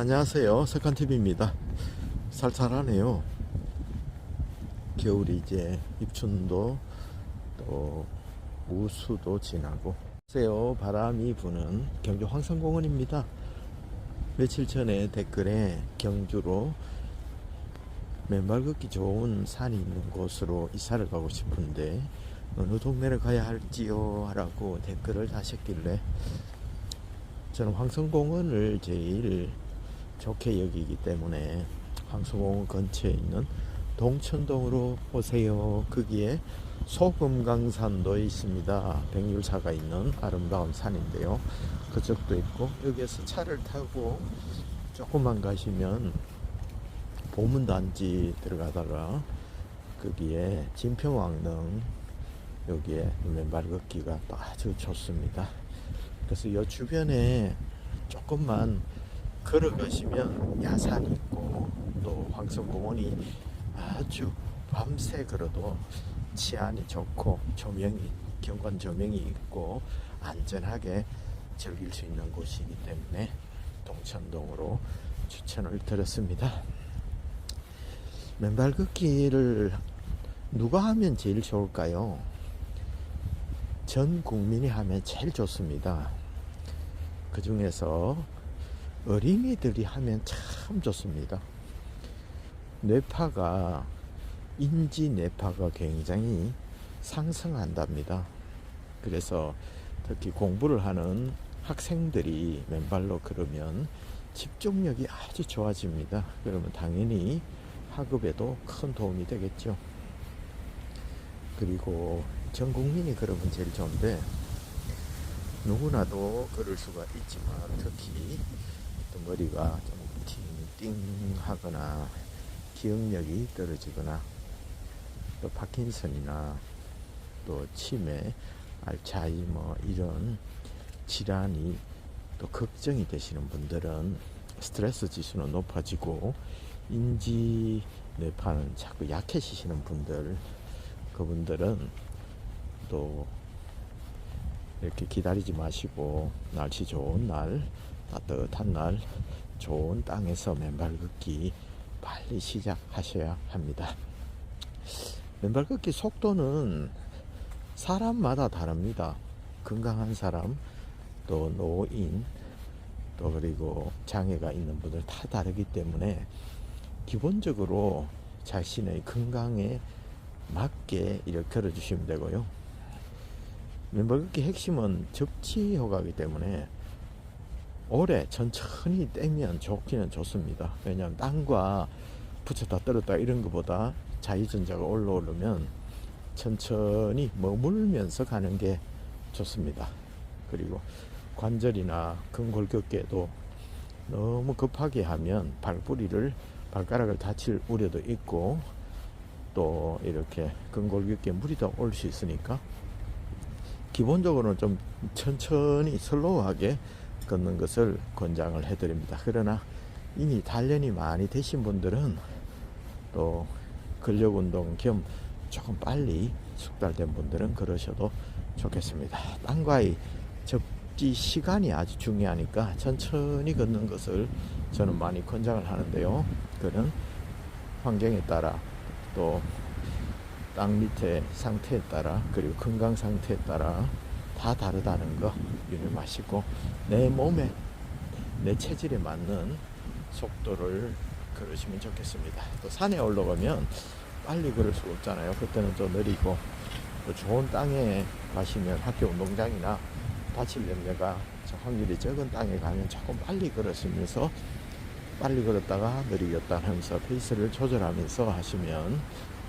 안녕하세요. 석한TV입니다. 살살하네요. 겨울이 이제 입춘도 또 우수도 지나고. 안녕하세요. 바람이 부는 경주 황성공원입니다. 며칠 전에 댓글에 경주로 맨발 걷기 좋은 산이 있는 곳으로 이사를 가고 싶은데 어느 동네를 가야 할지요? 라고 댓글을 다셨길래 저는 황성공원을 제일 좋게 여기기 때문에 황성공원 근처에 있는 동천동으로 오세요. 거기에 소금강산도 있습니다. 백률사가 있는 아름다운 산인데요. 그쪽도 있고 여기에서 차를 타고 조금만 가시면 보문단지 들어가다가 거기에 진평왕릉 여기에 맨발 걷기가 또 아주 좋습니다. 그래서 이 주변에 조금만 걸어가시면 야산이 있고 또 황성공원이 아주 밤새 걸어도 치안이 좋고 조명이 경관 조명이 있고 안전하게 즐길 수 있는 곳이기 때문에 동천동으로 추천을 드렸습니다. 맨발 걷기를 누가 하면 제일 좋을까요? 전 국민이 하면 제일 좋습니다. 그 중에서 어린이들이 하면 참 좋습니다. 뇌파가 인지 뇌파가 굉장히 상승한답니다. 그래서 특히 공부를 하는 학생들이 맨발로 걸으면 집중력이 아주 좋아집니다. 그러면 당연히 학업에도 큰 도움이 되겠죠. 그리고 전 국민이 걸으면 제일 좋은데 누구나도 걸을 수가 있지만 특히 또 머리가 좀 띵띵하거나 기억력이 떨어지거나 또 파킨슨이나 또 치매, 알츠하이머 이런 질환이 또 걱정이 되시는 분들은 스트레스 지수는 높아지고 인지 뇌파는 자꾸 약해지시는 분들 그분들은 또 이렇게 기다리지 마시고 날씨 좋은 날 따뜻한 날 좋은 땅에서 맨발 걷기 빨리 시작하셔야 합니다. 맨발 걷기 속도는 사람마다 다릅니다. 건강한 사람, 또 노인, 또 그리고 장애가 있는 분들 다 다르기 때문에 기본적으로 자신의 건강에 맞게 이렇게 걸어주시면 되고요. 맨발 걷기 핵심은 접지 효과이기 때문에 오래 천천히 떼면 좋기는 좋습니다. 왜냐하면 땅과 붙였다 떨었다 이런 것보다 자유전자가 올라오려면 천천히 머물면서 가는 게 좋습니다. 그리고 관절이나 근골격계도 너무 급하게 하면 발뿌리를 발가락을 다칠 우려도 있고 또 이렇게 근골격계 물이 더 올 수 있으니까 기본적으로는 좀 천천히 슬로우하게 걷는 것을 권장을 해드립니다. 그러나 이미 단련이 많이 되신 분들은 또 근력 운동 겸 조금 빨리 숙달된 분들은 그러셔도 좋겠습니다. 땅과의 접지 시간이 아주 중요하니까 천천히 걷는 것을 저는 많이 권장을 하는데요. 그는 환경에 따라 또 땅 밑에 상태에 따라 그리고 건강 상태에 따라 다 다르다는 거 유념하시고 내 몸에 내 체질에 맞는 속도를 걸으시면 좋겠습니다. 또 산에 올라가면 빨리 걸을 수 없잖아요. 그때는 좀 느리고 또 좋은 땅에 가시면 학교 운동장이나 다칠 염려가 확률이 적은 땅에 가면 조금 빨리 걸으시면서 빨리 걸었다가 느리겠다 하면서 페이스를 조절하면서 하시면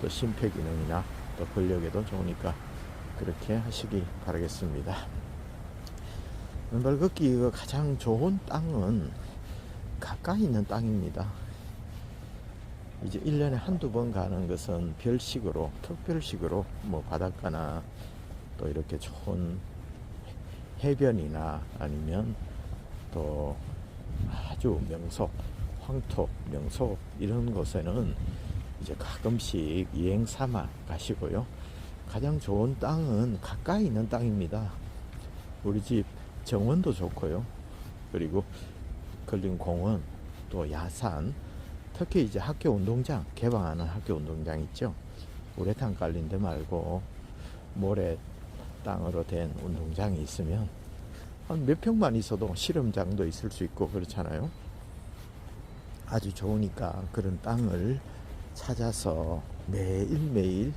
또 심폐기능이나 또 근력에도 좋으니까 그렇게 하시기 바라겠습니다. 맨발 걷기가 가장 좋은 땅은 가까이 있는 땅입니다. 이제 1년에 한두 번 가는 것은 별식으로, 특별식으로 뭐 바닷가나 또 이렇게 좋은 해변이나 아니면 또 아주 명소, 황토, 명소 이런 곳에는 이제 가끔씩 여행 삼아 가시고요. 가장 좋은 땅은 가까이 있는 땅입니다. 우리 집 정원도 좋고요. 그리고 걸린 공원 또 야산, 특히 이제 학교 운동장, 개방하는 학교 운동장 있죠. 우레탄 깔린 데 말고 모래 땅으로 된 운동장이 있으면 한 몇 평만 있어도 실험장도 있을 수 있고 그렇잖아요. 아주 좋으니까 그런 땅을 찾아서 매일매일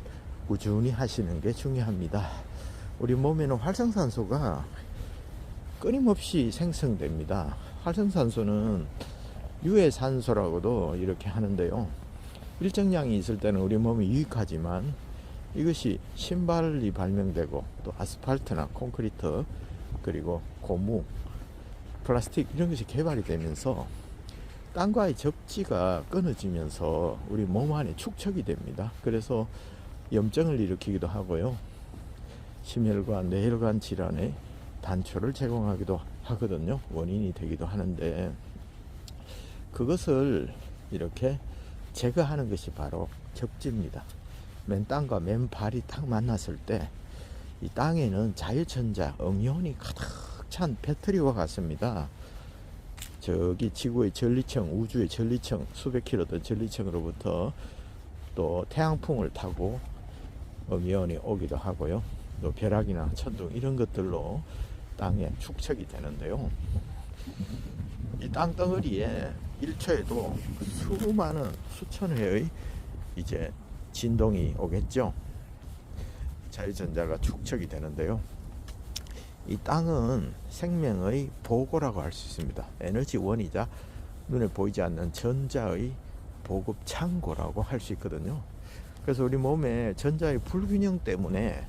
꾸준히 하시는 게 중요합니다. 우리 몸에는 활성산소가 끊임없이 생성됩니다. 활성산소는 유해산소라고도 이렇게 하는데요. 일정량이 있을 때는 우리 몸에 유익하지만 이것이 신발이 발명되고 또 아스팔트나 콘크리트 그리고 고무 플라스틱 이런 것이 개발이 되면서 땅과의 접지가 끊어지면서 우리 몸 안에 축척이 됩니다. 그래서 염증을 일으키기도 하고요. 심혈관, 뇌혈관 질환의 단초를 제공하기도 하거든요. 원인이 되기도 하는데 그것을 이렇게 제거하는 것이 바로 접지입니다. 맨 땅과 맨 발이 딱 만났을 때 이 땅에는 자유천자, 응이온이 가득 찬 배터리와 같습니다. 저기 지구의 전리층, 우주의 전리층, 수백 킬로 된 전리층으로부터 또 태양풍을 타고 음이온이 오기도 하고요. 또 벼락이나 천둥 이런 것들로 땅에 축척이 되는데요. 이 땅덩어리에 1초에도 수많은 수천 회의 이제 진동이 오겠죠. 자유전자가 축척이 되는데요. 이 땅은 생명의 보고라고 할 수 있습니다. 에너지원이자 눈에 보이지 않는 전자의 보급 창고라고 할 수 있거든요. 그래서 우리 몸에 전자의 불균형 때문에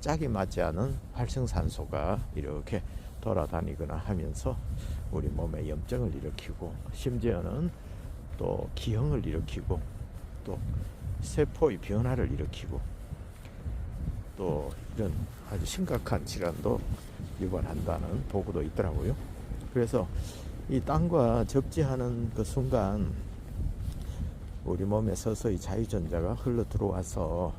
짝이 맞지 않은 활성산소가 이렇게 돌아다니거나 하면서 우리 몸에 염증을 일으키고 심지어는 또 기형을 일으키고 또 세포의 변화를 일으키고 또 이런 아주 심각한 질환도 유발한다는 보고도 있더라고요. 그래서 이 땅과 접지하는 그 순간 우리 몸에 서서히 자유전자가 흘러 들어와서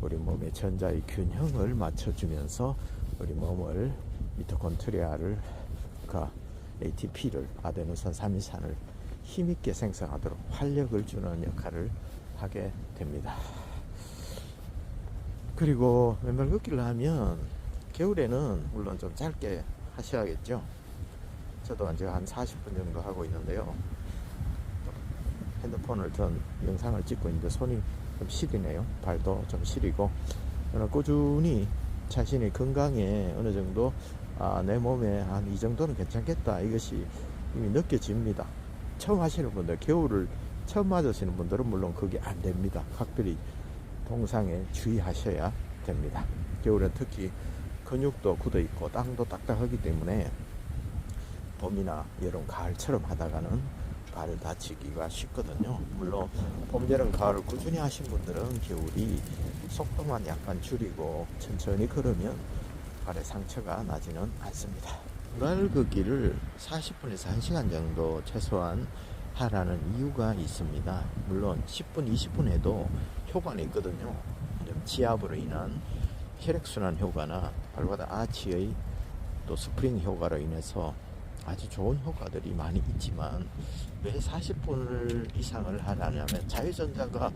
우리 몸의 전자의 균형을 맞춰주면서 우리 몸을 미토콘트리아를 그 ATP를 아데노산 3일산을 힘있게 생성하도록 활력을 주는 역할을 하게 됩니다. 그리고 왼발 걷기를 하면 겨울에는 물론 좀 짧게 하셔야겠죠. 저도 이제 한 40분 정도 하고 있는데요. 핸드폰을 전 영상을 찍고 있는데 손이 좀 시리네요. 발도 좀 시리고. 그러나 꾸준히 자신의 건강에 어느 정도 아, 내 몸에 한 이 정도는 괜찮겠다. 이것이 이미 느껴집니다. 처음 하시는 분들, 겨울을 처음 맞으시는 분들은 물론 그게 안 됩니다. 각별히 동상에 주의하셔야 됩니다. 겨울에 특히 근육도 굳어 있고 땅도 딱딱하기 때문에 봄이나 여름, 가을처럼 하다가는 발을 다치기가 쉽거든요. 물론 봄, 여름, 가을을 꾸준히 하신 분들은 겨울이 속도만 약간 줄이고 천천히 걸으면 발에 상처가 나지는 않습니다. 발 걷기를 40분에서 1시간 정도 최소한 하라는 이유가 있습니다. 물론 10분, 20분 해도 효과는 있거든요. 지압으로 인한 혈액순환 효과나 발바닥 아치의 또 스프링 효과로 인해서 아주 좋은 효과들이 많이 있지만 왜 40분을 이상을 하냐면 자유전자가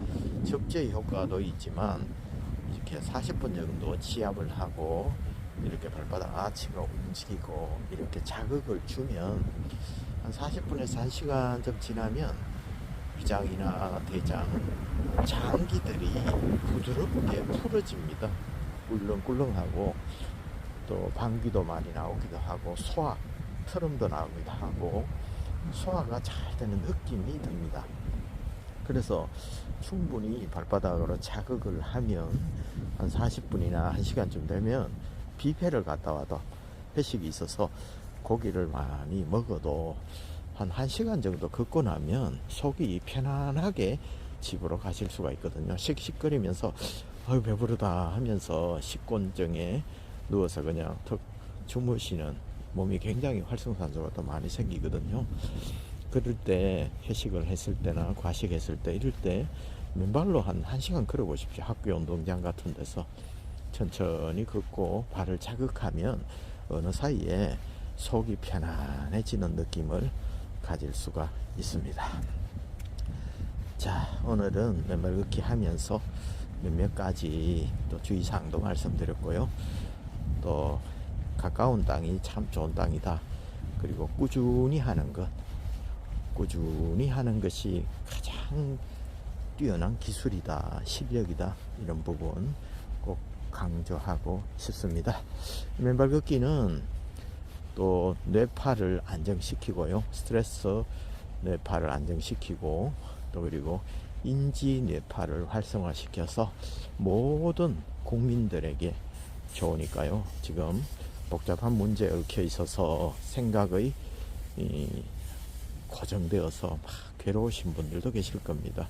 적재 효과도 있지만 이렇게 40분 정도 지압을 하고 이렇게 발바닥 아치가 움직이고 이렇게 자극을 주면 한 40분에서 1시간 좀 지나면 위장이나 대장, 장기들이 부드럽게 풀어집니다. 꿀렁꿀렁하고 또 방귀도 많이 나오기도 하고 소화, 트름도 나오기도 하고 소화가 잘 되는 느낌이 듭니다. 그래서 충분히 발바닥으로 자극을 하면 한 40분이나 1시간쯤 되면 뷔페를 갔다 와도 회식이 있어서 고기를 많이 먹어도 한 1시간 정도 걷고 나면 속이 편안하게 집으로 가실 수가 있거든요. 씩씩거리면서 아유 배부르다 하면서 식곤증에 누워서 그냥 턱 주무시는 몸이 굉장히 활성산소가 더 많이 생기거든요. 그럴 때 회식을 했을 때나 과식했을 때 이럴 때 맨발로 한 1시간 걸어 보십시오. 학교 운동장 같은 데서 천천히 걷고 발을 자극하면 어느 사이에 속이 편안해지는 느낌을 가질 수가 있습니다. 자, 오늘은 맨발 걷기 하면서 몇몇 가지 또 주의사항도 말씀드렸고요. 또 가까운 땅이 참 좋은 땅이다. 그리고 꾸준히 하는 것, 꾸준히 하는 것이 가장 뛰어난 기술이다, 실력이다, 이런 부분 꼭 강조하고 싶습니다. 맨발 걷기는 또 뇌파를 안정시키고요. 스트레스 뇌파를 안정시키고 또 그리고 인지 뇌파를 활성화시켜서 모든 국민들에게 좋으니까요. 지금 복잡한 문제에 얽혀 있어서 생각의 이 고정되어서 막 괴로우신 분들도 계실 겁니다.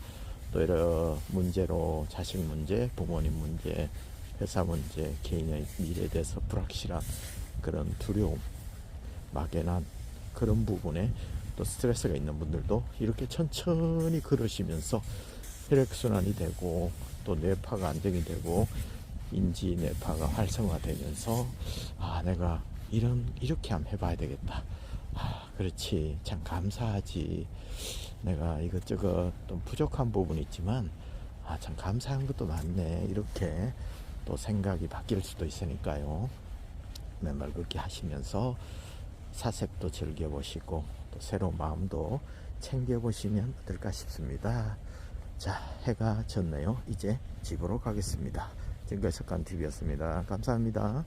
또 여러 문제로 자식 문제, 부모님 문제, 회사 문제, 개인의 미래에 대해서 불확실한 그런 두려움, 막연한 그런 부분에 또 스트레스가 있는 분들도 이렇게 천천히 걸으시면서 혈액순환이 되고 또 뇌파가 안정이 되고 인지 뇌파가 활성화되면서 아 내가 이런 이렇게 한번 해봐야 되겠다 아 그렇지 참 감사하지 내가 이것저것 좀 부족한 부분이 있지만 아 참 감사한 것도 많네 이렇게 또 생각이 바뀔 수도 있으니까요 맨발 걷기 하시면서 사색도 즐겨보시고 또 새로운 마음도 챙겨보시면 어떨까 싶습니다. 자, 해가 졌네요. 이제 집으로 가겠습니다. 지금까지 석간TV였습니다. 감사합니다.